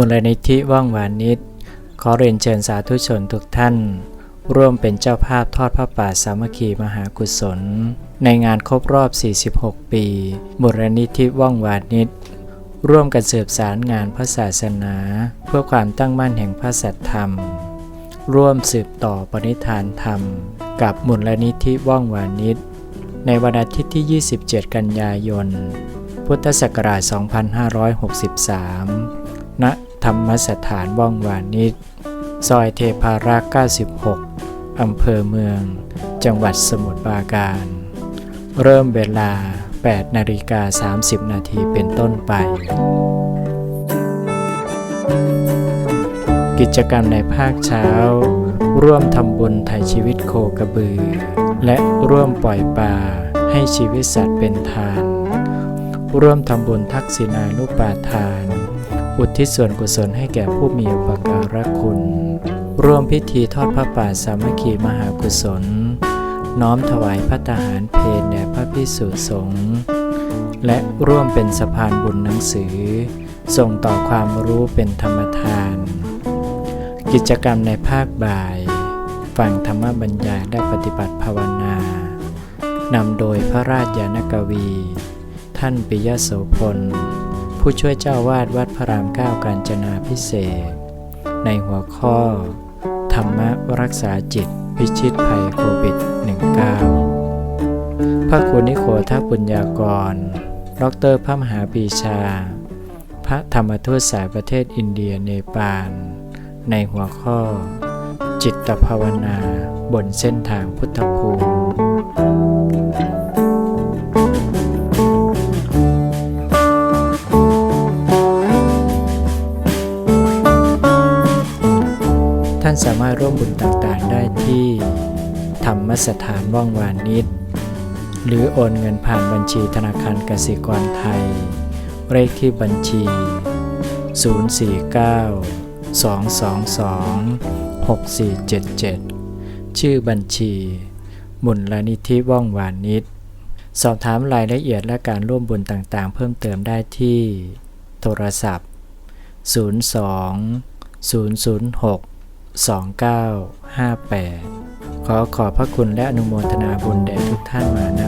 มูลนิธิว่องวานิชขอเรียนเชิญสาธุชนทุกท่าน ร่วมเป็นเจ้าภาพทอดพระป่าสามัคคีมหากุศล ในงานครบรอบ 46 ปีมูลนิธิว่องวานิชร่วมกันสืบสารงานพระศาสนา เพื่อความตั้งมั่นแห่งพระสัทธรรม ร่วมสืบต่อปณิธานธรรม กับมูลนิธิว่องวานิชในวันอาทิตย์ที่ 27 กันยายน พุทธศักราช 2563 ณ ธรรมสถานว่องวานิชซอยเทพารักษ์96 อำเภอเมือง จังหวัดสมุทรปราการ เริ่มเวลา 8 นาฬิกา 30 นาทีเป็นต้นไป กิจกรรมในภาคเช้า ร่วมทำบุญไถ่ชีวิตโคกระบือ และร่วมปล่อยปลาให้ชีวิตสัตว์เป็นทาน ร่วมทำบุญทักษิณานุปาทาน อุทิศส่วนกุศลให้แก่ผู้มีอุปการะคุณ ร่วมพิธีทอดพระป่าสามัคคีมหากุศล น้อมถวายพระทหารเพลแด่พระพิสุสงฆ์และร่วมเป็นสะพานบุญหนังสือ ส่งต่อความรู้เป็นธรรมทาน กิจกรรมในภาคบ่าย ฟังธรรมบรรยายได้ปฏิบัติภาวนานำโดยพระราชยานกวี ท่านปิยโสพล ผู้ช่วยเจ้าวาดวัดพระรามเก้ากาญจนาพิเศษ ในหัวข้อ ธรรมรักษาจิต พิชิตภัยโควิด -19 พระครูนิโคทัปุญญากรดรพระมหาปีชา พระธรรมทูตสายประเทศอินเดียเนปาล ในหัวข้อ จิตภาวนาบนเส้นทางพุทธภูมิานสามารถร่วมบุญต่างๆ ได้ที่ ธรรมสถานว่องวานิชหรือโอนเงินผ่านบัญชีธนาคารกสิกรไทย เลขที่บัญชี 049 222 6477 ชื่อบัญชีมูลนิธิว่องวานิชสอบถามรายละเอียดและการร่วมบุญต่างๆ เพิ่มเติมได้ที่โทรศัพท์ 02 006 2958 ขอขอบพระคุณและอนุโมทนาบุญแด่ทุกท่านมาณ